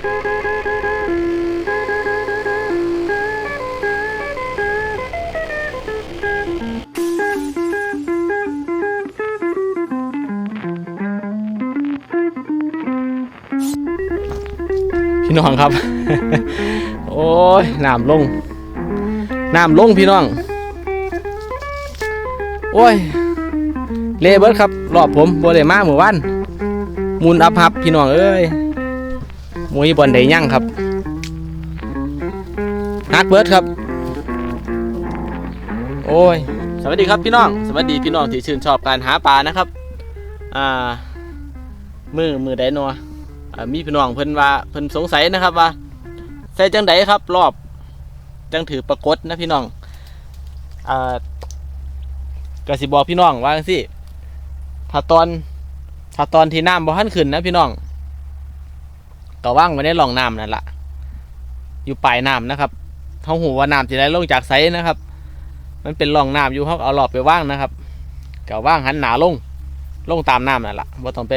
พี่น้องครับ โอ้ยน้ำลงน้ำลงพี่น้อง โอ้ย เลเบิร์ดครับ รอบผมบ่ได้มาเมื่อวันมุนอับฮับพี่น้องเอ้ย มวยบอลได้ยั่งครับฮักเบิร์ดครับ โอ้ย สวัสดีครับพี่น้อง สวัสดีพี่น้องที่ชื่นชอบการหาปลานะครับ อ่า มือมือไดโนอะอ่ามีพี่น้องเพิ่นว่าเพิ่นสงสัยนะครับว่าใส่จังไดครับ รอบจังถือปรากฏนะพี่น้องอ่ากสิบอกพี่น้องว่าจังซี่ถ้าตอนถ้าตอนที่น้ำบ่ทันขึ้นนะพี่น้อง ก็ว่างไว้ในร่องน้ำนั่นละอยู่ปลายน้ำนะครับเขาหูว่าน้ำจะได้ลงจากไซนะครับ มันเป็นร่องน้ำอยู่เขาเอาหลอบไปว่างนะครับก็ว่างหันหนาลงลงตามน้ำนั่นละบ่าต้องไป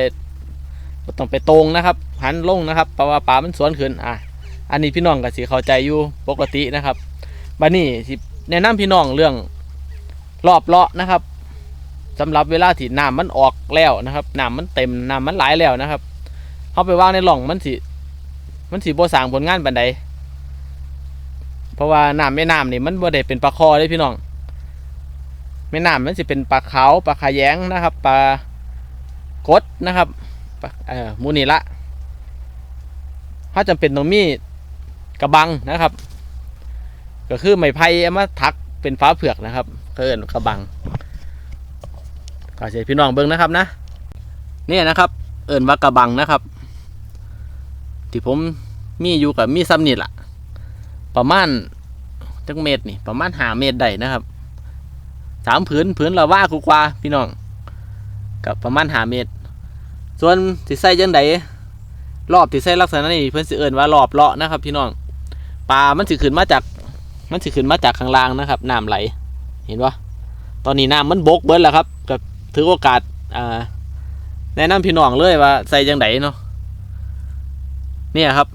บ่าต้องไปตรงนะครับ หันลงนะครับเพราะว่าปลามันสวนขึ้นอะอันนี้พี่น้องก็สิเข้าใจอยู่ปกตินะครับบัดนี้สิแนะนำพี่น้องเรื่องรอบเลาะนะครับสำหรับเวลาที่น้ำมันออกแล้วนะครับน้ำมันเต็มน้ำมันไหลแล้วนะครับเขาไปว่างในหล่องมันสิ มันสิบ่สร้างผลงานบันไดเพราะว่าน้ำแม่น้ำนี่มันบ่ได้เป็นปลาคอเลยพี่น้องแม่น้ำมันสิเป็นปลาขาวปลาขะแยงนะครับปลากดนะครับปลาเอ่อมูนี่ละถ้าจำเป็นต้องมีกระบังนะครับ ก็คือไม้ไผ่เอามาทักเป็นฟ้าเผือกนะครับเกินกระบังก็เสียพี่น้องเบิ้งนะครับนะนี่นะครับ เอินว่ากระบังนะครับ ที่ผมมีอยู่กับมีซ้ำนี่ล่ะประมาณจังเมตรนี่ประมาณหาเมตรได้นะครับสามผืนผืนละว่าคูกว่าพี่น้องกับประมาณหาเมตร ส่วนที่ใส่จังไดรอบที่ใส่ลักษณะนี้เพื่อนสิเอินว่ารอบเลาะนะครับ พี่น้องปลามันสิขึ้นมาจากมันสิขึ้นมาจากข้างล่างนะครับน้ำไหล เห็นปะตอนนี้น้ำมันบกเบิดแล้วครับก็ถือโอกาสอ่าแนะนำพี่น้องเลยว่าใส่จังไดเนาะ เนี่ยครับ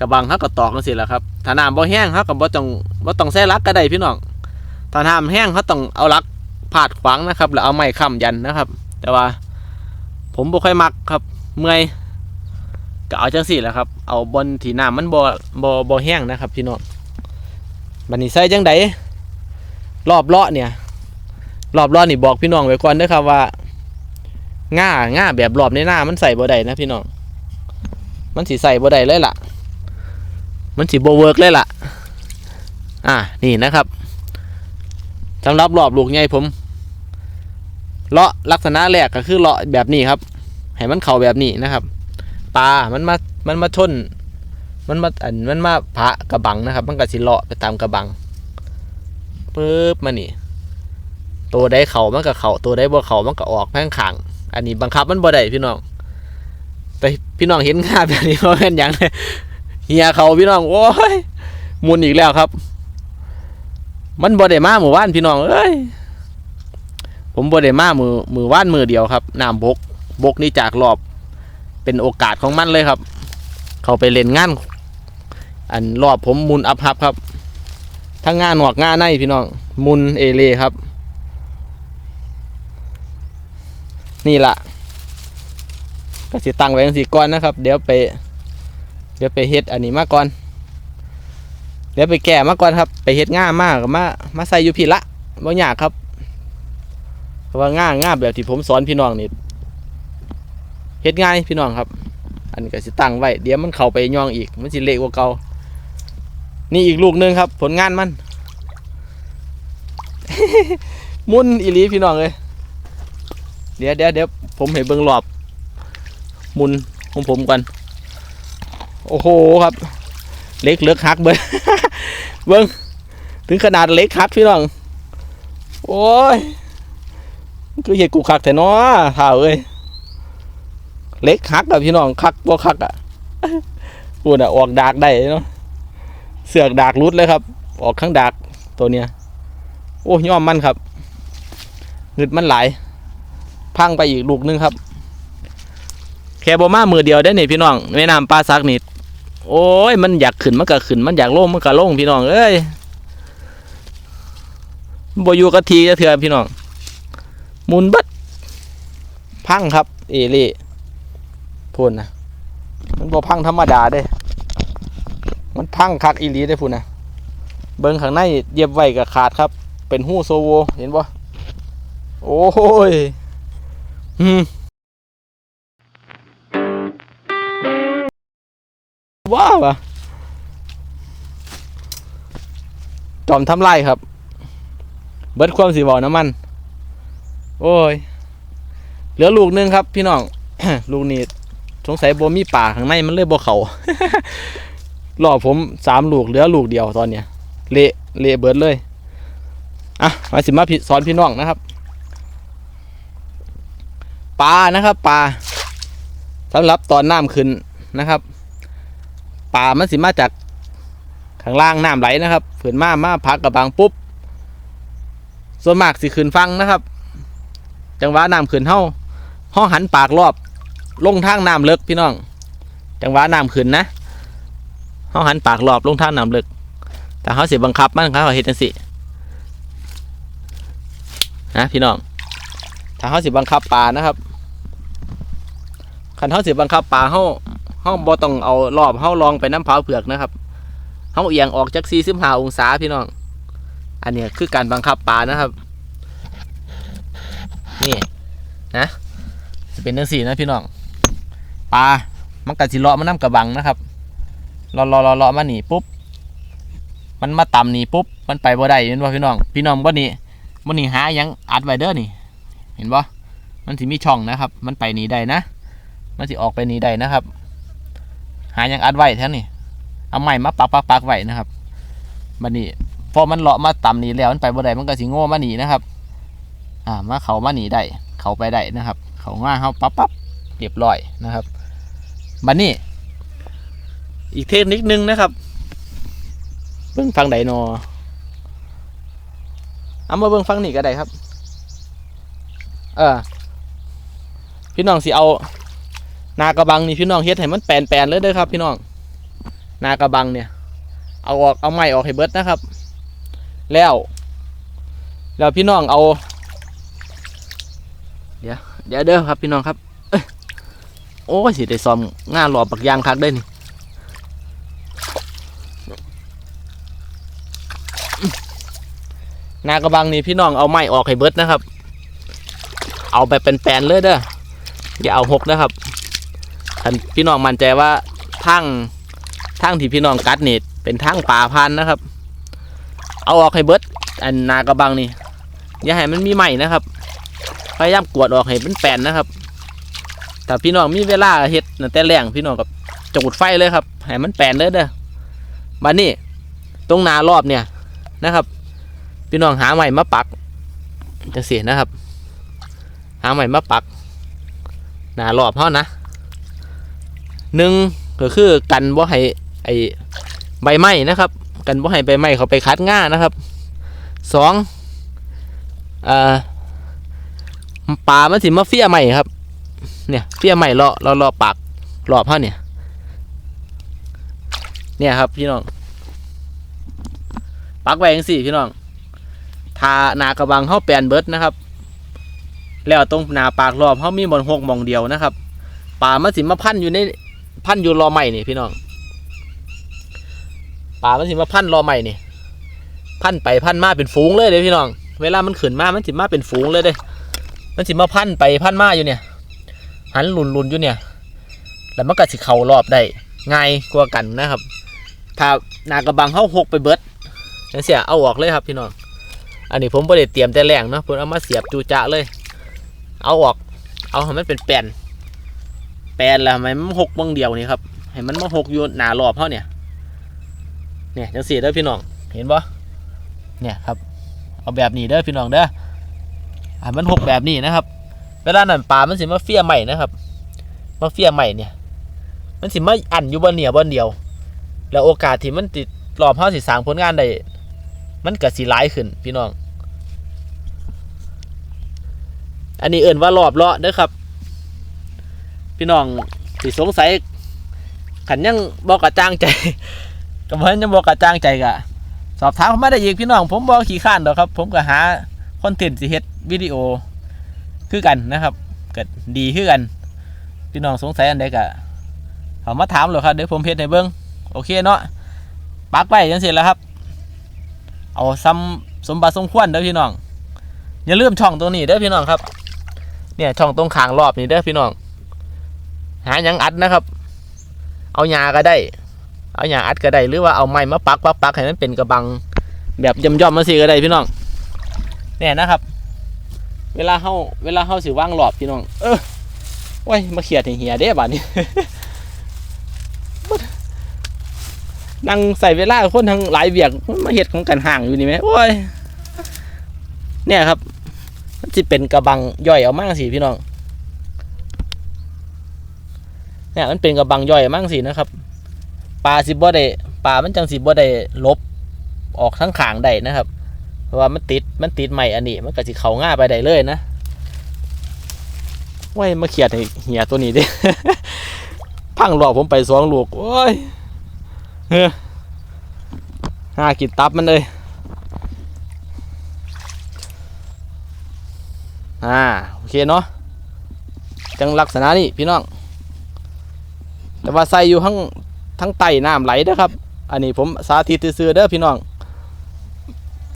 กระบังเขาก็ตอกกันสิแหละครับถ้าน้ำบ่แห้งเขาก็บ่ต้องบ่ต้องใส่ลักก็ได้พี่น้องถ้าน้ำแห้งเขาต้องเอาลักพาดขวางนะครับแล้วเอาไม้ค้ำยันนะครับ แต่ว่า ผมบ่ค่อยมักครับ เมื่อยก็เอาจังสี่แหละครับ เอาบนที่น้ำมันบ่บ่บ่แห้งนะครับ พี่น้องบันนี้ใส่จังไดรอบเลาะเนี่ย รอบเลาะนี่บอกพี่น้องไว้ก่อนเด้อครับว่าง่าง่าแบบรอบในหน้ามันใส่บ่ได้นะพี่น้อง มันสิใส่บ่ได้เลยล่ะ มันสิบ่เวิร์กเลยล่ะ อ่านี่นะครับสำหรับรอบลูกใหญ่ผมเลาะลักษณะแรกก็คือเลาะแบบนี้ครับ ให้มันเข่าแบบนี้นะครับปลามันมามันมาชนมันมาอันมันมาพระกระบังนะครับ มันก็สิเลาะไปตามกระบังปึ๊บมานี่ ตัวใดเข่ามันก็เข่าตัวใดบ่เข่ามันก็ออกแพ่งขังอันนี้บังคับมันบ่ได้พี่น้อง แต่พี่น้องเห็นง่าแบบนี้เพราะเป็นอย่างไรเฮียเขาพี่น้องโอ้ยมุนอีกแล้วครับ มันบ่ได้มาหมู่บ้านพี่น้องเอ้ยผมบ่ได้มามือมือว่านมือเดียวครับน้ำบกบกนี่จากรอบเป็นโอกาสของมันเลยครับ เขาไปเล่นงานอันรอบผมมุนอัพฮับครับ ทั้งงานหนวกงานในพี่น้องมุนเอเลครับ นี่ละ ก็สิตั้งไว้จังสีก่อนนะครับ เดี๋ยวไป เดี๋ยวไปเฮ็ดอันนี้มาก่อน เดี๋ยวไปแก่มาก่อนครับ ไปเฮ็ดง่ามากมามาใส่อยู่พี่ละบ่ยากครับเพราะว่าง่าง่าแบบที่ผมสอนพี่น้องนี่เฮ็ดง่ายพี่น้องครับ อันนี้ก็สิตั้งไว้เดี๋ยวมันเข้าไปย่องอีก มันสิเละกว่าเก่านี่อีกลูกหนึงครับ ผลงานมัน มุนอีลีพี่น้องเลยเดี๋ยวเดี๋ยวเดี๋ยวผมให้เบิ่งรอบ มุนของผมก่อนโอ้โหครับ เล็กเลือกฮักเบิ่งเบิ่งถึงขนาดเล็กฮักพี่น้อง โอ้ยคือเห็ดกูคักแต่น้อท่าเอ้ยเล็กฮักอะพี่น้องคักบ่คักอะพูดอะออกดากได้เนาะเสือกดากรุดเลยครับ ออกข้างดากตัวเนี้ยโอ้ย่อมมันครับเงึดมันหลายพังไปอีกลูกนึงครับ แค่บมามือเดียวได้นี่พี่น้องแม่น้ำปลาซักนี่โอ้ยมันอยากขึ้นมันก็ขึ้นมันอยากลงมันก็ลงพี่น้องเอ้ยบอยู่กะทีจะเถื่อพี่น้องมุนเบัดพังครับเอเล่พูนนะมันบ่พังธรรมดาเด้ มันพังคักอีลีได้พูนนะเบิ้งข้างในเย็บไว้กับขาดครับ เป็นหู้โซโว เห็นบ่โอ้ยอืม ว้าวะจอมทำไรครับ เบิดความสีบอน้ำมัน โอ้ย เหลือลูกนึงครับ พี่น้อง ลูกนี้สงสัยบ่มีป่าข้างในมันเลยบ่เขารอผมสามลูกเหลือลูกเดียวตอนเนี้ยเละเละเบิดเลย อะมาสิมาพี่สอนพี่น้องนะครับปลานะครับปลาสำหรับตอนน้ำขึ้นนะครับ ปลามันสิมาจากข้างล่างน้ำไหลนะครับขึ้นมามาพักกับบางปุ๊บ ส่วนมากสิขึ้นฟังนะครับ จังหวะน้ำขึ้นเฮาเฮาหันปากรอบลงทางน้ำเลิกพี่น้อง จังหวะน้ำขึ้นนะเฮาหันปากรอบลงทางน้ำเลิกแต่เขาเสิบังคับมันเขาเฮ็ดจังสินะพี่น้องถ้าเขาสิบังคับปลานะครับคันเขาสิบังคับปลาเขา เขาบ่ต้องเอารอบเขาลองไปน้ำเผาเผือกนะครับเขาเอียงออกจาก45องศาพี่น้อง อันนี้คือการบังคับปลานะครับ นี่นะจะเป็นจังสี่นะพี่น้องปลามันกัดสิเลาะมันน้ำกระบังนะครับเลาะเลาะเลาะเลาะมาหนีปุ๊บ มันมาต่ำหนีปุ๊บ มันไปบ่ได้เห็นบ่พี่น้อง พี่น้องบ่นี่บ่นี่หายังอัดไวเด้อนี่ เห็นบ่มันสิมีช่องนะครับ มันไปหนีได้นะ มันสิออกไปหนีได้นะครับ หายังอัดไว้แท้นี่เอาไม้มาปักปักปักไว้นะครับบัดนี้พอมันเลาะมาต่ำนี่แล้วมันไปบ่ได้มันก็สิโง่มาหนีนะครับ อ่ามาเขามาหนีได้เขาไปได้นะครับ เขาง่าเขาปั๊บปั๊บเรียบร้อยนะครับบัดนี้ อีกเทคนิคนึงนะครับเบิ่งฟังไดโนเอามาเบิ่งฟังนี่ก็ได้ครับ เออพี่น้องสิเอา นากระบังนี่พี่น้องเฮ็ดให้มันแปลนๆเลยเด้อครับ พี่น้องนากระบังเนี่ย เอาออกเอาไม้ออกให้เบิดนะครับ แล้ว แล้วพี่น้องเอา เดี๋ยวเดี๋ยวเด้อครับพี่น้องครับโอ้ยสิได้ซ้อมงานหลอบบักยางคักได้นี่นากระบังนี่พี่น้องเอาไม้ออกให้เบิดนะครับ เอาไปเป็นแปลนเลยเด้ออย่าเอาหกนะครับ ท่านพี่น้องมั่นใจว่าทางทางที่พี่น้องกัดนี่เป็นทางป่าพันนะครับ เอาออกให้เบิดอันนากระบังนี่อย่าให้มันมีไหม่นะครับพยายามกวดออกให้เป็นแปลนนะครับแต่พี่น้องมีเวลาเฮ็ดแต่แรงพี่น้องกับจุดไฟเลยครับให้มันแปลนเลยเด้อมานี่ตรงนารอบเนี่ยนะครับ พี่น้องหาใหม่มาปักจะเสียนะครับ หาใหม่มาปักนารอบเท่านะ หนึ่งก็คือกันบ่ให้ไอใบไม้นะครับ กันบ่ให้ใบไม้เขาไปคัดง่านะครับสองอ่อปลามันสิมาเฟี้ยใหม่ครับ เนี่ยเฟี้ยใหม่เลาะเลาะเลาะปากรอบเท่าเนี่ย เนี่ยครับพี่น้องปักไว้ยังสี่พี่น้องทาหนากระบังเข้าแปลนเบิดนะครับ แล้วตรงหนาปากรอบเขามีบนหกมองเดียวนะครับป่ามันสิมาพันอยู่ใน พันอยู่รอใหม่นี่พี่น้องป่ามันสิมาพันรอใหม่นี่พันไปพันมาเป็นฝูงเลยเด้พี่น้อง เวลามันขึ้นมามันสิมาเป็นฝูงเลยเด้มันสิมาพันไปพันมาอยู่เนี่ย หันหลุนหลุนอยู่เนี่ย แล้วมันก็สิเข่ารอบได้ง่ายกว่ากันนะครับ ถ้านากระบังเขาหกไปเบิดจังเสียเอาออกเลยครับพี่น้อง อันนี้ผมไม่ได้เตรียมแต่แรงเนาะผมเอามาเสียบจูจะเลย เอาออก เอาให้มันเป็นแปลน แปลนแล้วให้มันหกบางเดียวนี่ครับให้มันมาหกอยู่หนารอบเขาเนี่ยเนี่ยจังสีเด้อพี่น้องเห็นปะเนี่ยครับ เอาแบบนี้เด้อพี่น้องเด้อให้มันหกแบบนี้นะครับ เวลานั่นปลามันสิมาเฟี้ยใหม่นะครับมาเฟี้ยใหม่เนี่ย มันสิมาอันอยู่บนเหนียวบนเดียว แล้วโอกาสที่มันติดรอบเขาสิสร้างผลงานได้มันก็สิหลายขึ้นพี่น้อง อันนี้เอิ่นว่ารอบเลาะเด้ครับ พี่น้องสิสงสัยขันยังบอกกระจ้างใจก็เพิ่นยังบอกกระจ้างใจกะสอบถามผมมาได้อีกพี่น้อง ผมบอกขี้ข้านดอกครับ ผมก็หาคอนเทนต์สิเฮ็ดวิดีโอคือกันนะครับก็ดีคือกัน พี่น้องสงสัยอันใดก็เขามาถามเลยครับเดี๋ยวผมเฮ็ดให้เบิ่งโอเคเนาะปักไว้จังซี่แล้วครับ เอาซ้ำสมบัติสมควรเด้อพี่น้องอย่าลืมช่องตรงนี้เด้อพี่น้องครับ เนี่ยช่องตรงขางรอบนี่เด้อพี่น้อง หาหยังอัดนะครับ เอาหญ้าก็ได้ เอาหญ้าอัดก็ได้หรือว่าเอาไม้มาปักปักปักให้มันเป็นกระบัง แบบย่อมๆมาสิก็ได้พี่น้องเนี่ยนะครับ เวลาเฮาเวลาเฮาสิว่างรอบพี่น้อง เออโอ้ยมาเขียดเหียเด้บัดนี้นั่งใส่เวลาคนทั้งหลายเบียกมาเห็ดของกันห่างอยู่นี่ไหมโอ้ยเนี่ยครับมันจะเป็นกระบังย่อยเอามั่งสิพี่น้อง เนี่ยมันเป็นกระบังย่อยมั่งสินะครับปลาสิบ่ได้ปลามันจังสิบ่ได้ลบออกทั้งขางได้นะครับ เพราะว่ามันติดมันติดใหม่อันนี้ มันก็สิเขาง่าไปได้เลยนะว้ยมาเขียดเหียตัวนี้ดิพังหลอกผมไปสองลูกโอ้ยเฮ้อหากินตับมันเลยอ่าโอเคเนาะจังลักษณะนี้พี่น้อง แต่ว่าใส่อยู่ทั้งทั้งไตน้ำไหลเด้อครับ อันนี้ผมสาธิตซื้อๆเด้อพี่น้อง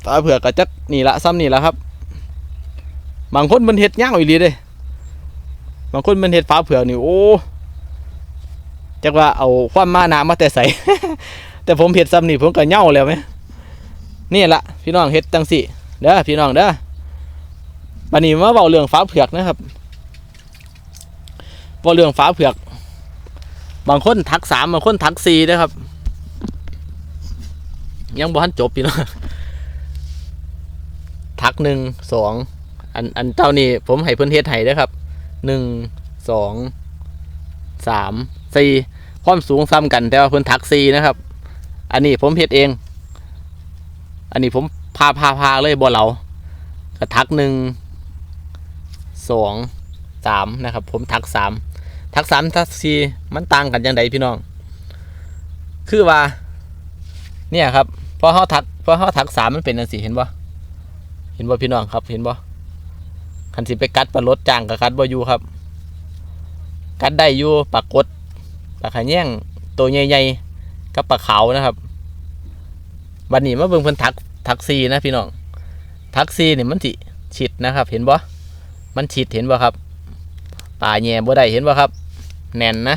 ตาเผือกระจักนี่ละซ้ำนี่ละครับ บางคนมันเห็ดย่างอีหลีเด้บางคนมันเห็ดฟ้าเผือกนี่โอ้จักว่าเอาความมานามาแต่ใส่แต่ผมเห็ดซ้ำนี่ผมก็เหย่าแล้วไหมนี่ละพี่น้องเห็ดจังสิเด้อพี่น้องเด้อบันนี้มาเบาเรื่องฟ้าเผือกนะครับเบาเรื่องฟ้าเผือก บางคนทักสามบางคนทักสี่นะครับ ยังบ่ทันจบพี่น้องทักหนึ่งสองอันอันเจ้านี่ผมให้เพิ่นเฮ็ดให้นะครับหนึ่งสองสามสี่ความสูงซ้ำกันแต่ว่าเพิ่อนทักสี่นะครับ อันนี้ผมเฮ็ดเอง อันนี้ผมพาพาพาเลยบ่เหลากระทักหนึ่งสองสามนะครับ ผมทักสาม ทักสามทักสี่มันต่างกันยังไงพี่น้อง คือว่า เนี่ยครับพอเขาทักพอเขาทักสามมันเป็นอันสีเห็นบ่เห็นบ่พี่น้องครับ เห็นบ่คันสิไปกัดปลารถจางกับกัดบ่อยู่ครับ กัดได้อยู่ปลากดปลาขะแยงตัวใหญ่ๆกับปลาขาวนะครับวันนี้มาเบิ่งเพิ่นทักทักซีนะพี่น้อง ทักซีนี่มันสิฉิดนะครับ เห็นบ่มันฉีดเห็นบ่ครับป่าแย่บ่ได้เห็นบ่ครับ แน่นนะ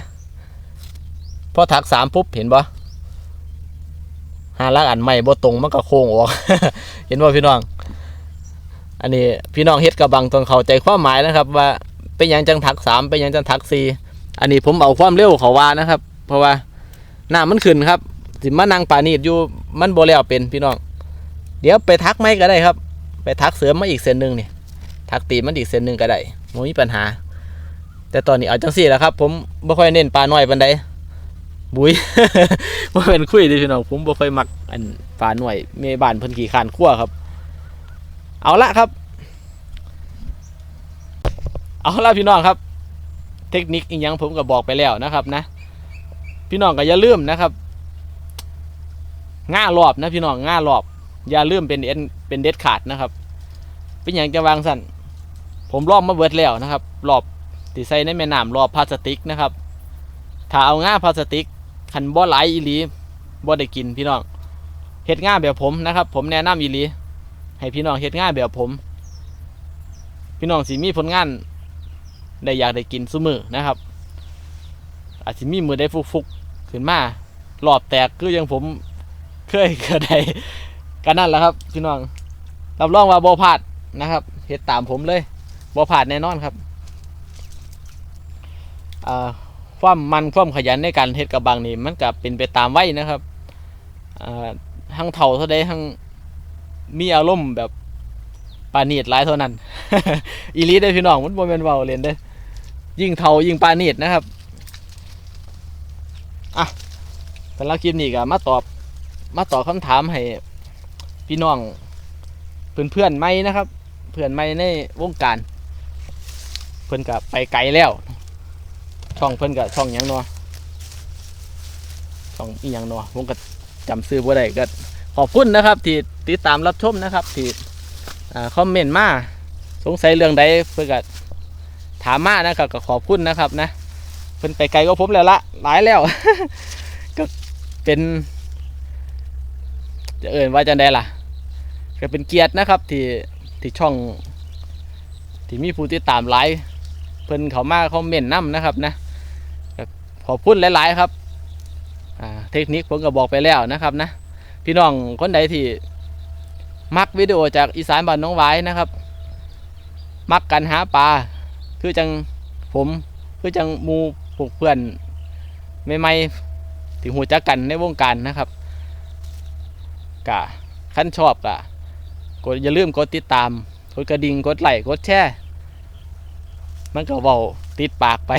พอถักสามปุ๊บเห็นบ่หาลักอันใหม่บ่ตรงมันก็โค้งออก เห็นบ่พี่น้อง อันนี้พี่น้องเฮ็ดกระบังต้องเข้าใจความหมายนะครับ ว่าเป็นยังจังถักสามเป็นยังจังถักสี่อันนี้ผมเอาความเร็วเขาว่านะครับ เพราะว่าหน้ามันขึ้นครับสิมานั่งป่านีดอยู่มันโบแล้วเป็นพี่น้อง เดี๋ยวไปทักไม่ก็ได้ครับ ไปทักเสริมมาอีกเส้นหนึ่งนี่ทักตีมันอีกเส้นหนึ่งก็ได้ไม่มีปัญหา แต่ตอนนี้เอาจังสี่แหล้วครับ ผมบ่ค่อยเน้นปลาน้อยปานใดบุ้ยบ่เป็นคุยดิพี่น้องผมบ่ค่อยมักอันปลาหน่วยเมบ้านเพิ่นขี้คร้านคั่วครับ เอาละครับ เอาละพี่น้องครับ เทคนิคอีกอย่างผมก็บอกไปแล้วนะครับ นะ พี่น้องก็อย่าลืมนะครับง่ารอบนะพี่น้องง่ารอบ อย่าลืมเป็นเอ็นเป็นเด็ดขาดนะครับ เป็นอย่างจะวางสั่นผมรอบมาเบิดแล้วนะครับรอบ ตีใส่ในแม่น้ำรอบพลาสติกนะครับ ถ้าเอาง่าพลาสติกคันบ่ไหลอีหลีบ่ได้กินพี่น้องเฮ็ดง่าแบบผมนะครับ ผมแนะนำอีหลีให้พี่น้องเฮ็ดง่าแบบผม พี่น้องสิมีผลงานได้อยากได้กินซุมือนะครับ อาจสิมีมือได้ฟุกๆขึ้นมารอบแตกคือยังผมเคยเก็ได้กันนั่นแหละครับ พี่น้องรับรองว่าบ่พลาดนะครับเฮ็ดตามผมเลยบ่พลาดแน่นอนครับ ความมันความขยันในการเฮ็ดกระบังนี่มันก็เป็นไปตามวัยนะครับทั้งเท่าเท่าใดทั้งมีอารมณ์แบบปานีดหลายเท่านั้น อีลีได้พี่น้องมันบ่แม่นเว้าเล่นเด้ยิ่งเท่ายิ่งปานีดนะครับอะสำหรับคลิปนี้ก็มาตอบ มาตอบคำถามให้พี่น้องเพื่อนเพื่อนไม่นะครับ เพื่อนไม่ในวงการ เพื่อนกับไปไกลแล้ว ช่องเพื่อนกับช่องยังเนัวช่องอีหยังเนาะผมก็จำซื้อบ่ได้ก็ขอบคุณนะครับ ที่ติดตามรับชมนะครับ ที่อ่าคอมเมนต์มาสงสัยเรื่องใดเพื่อก็ถามมานะครับก็ขอบคุณนะครับนะเพิ่นไปไกลก็ผมแล้วละหลายแล้ว ก็เป็น จะเอ่ยว่าจังไดล่ะ ก็เป็นเกียรตินะครับ ที่ที่ช่อง ที่มีผู้ติดตามหลายเพิ่นเขามาคอมเมนต์นํนะครับนะ ขอบคุณหลาย ๆ ครับเทคนิคผมก็บอกไปแล้วนะครับนะพี่น้องคนใดที่มักวิดีโอจากอีสานบ้านน้องหวายนะครับ มักกันหาปลาคือจังผมคือจังมูพวกเพื่อนใหม่ๆที่หูจักกันในวงการนะครับกะขั้นชอบกะกดอย่าลืมกดติดตามกดกระดิ่งกดไลค์กดแชร์มันก็เบาติดปากไป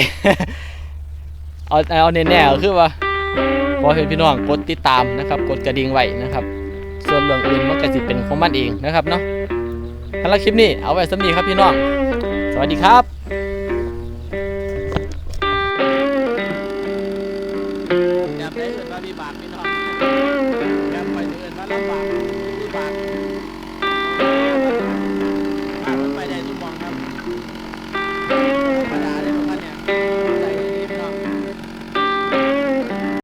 เอาเอาแน่ๆคือว่าพอเห้พี่น้องกดติดตามนะครับ กดกระดิ่งไว้นะครับ ส่วนเรื่องอื่นมันก็สิเป็นของมันเองนะครับเนาะสำหรับคลิปนี้เอาไว้สำนีครับพี่น้อง สวัสดีครับ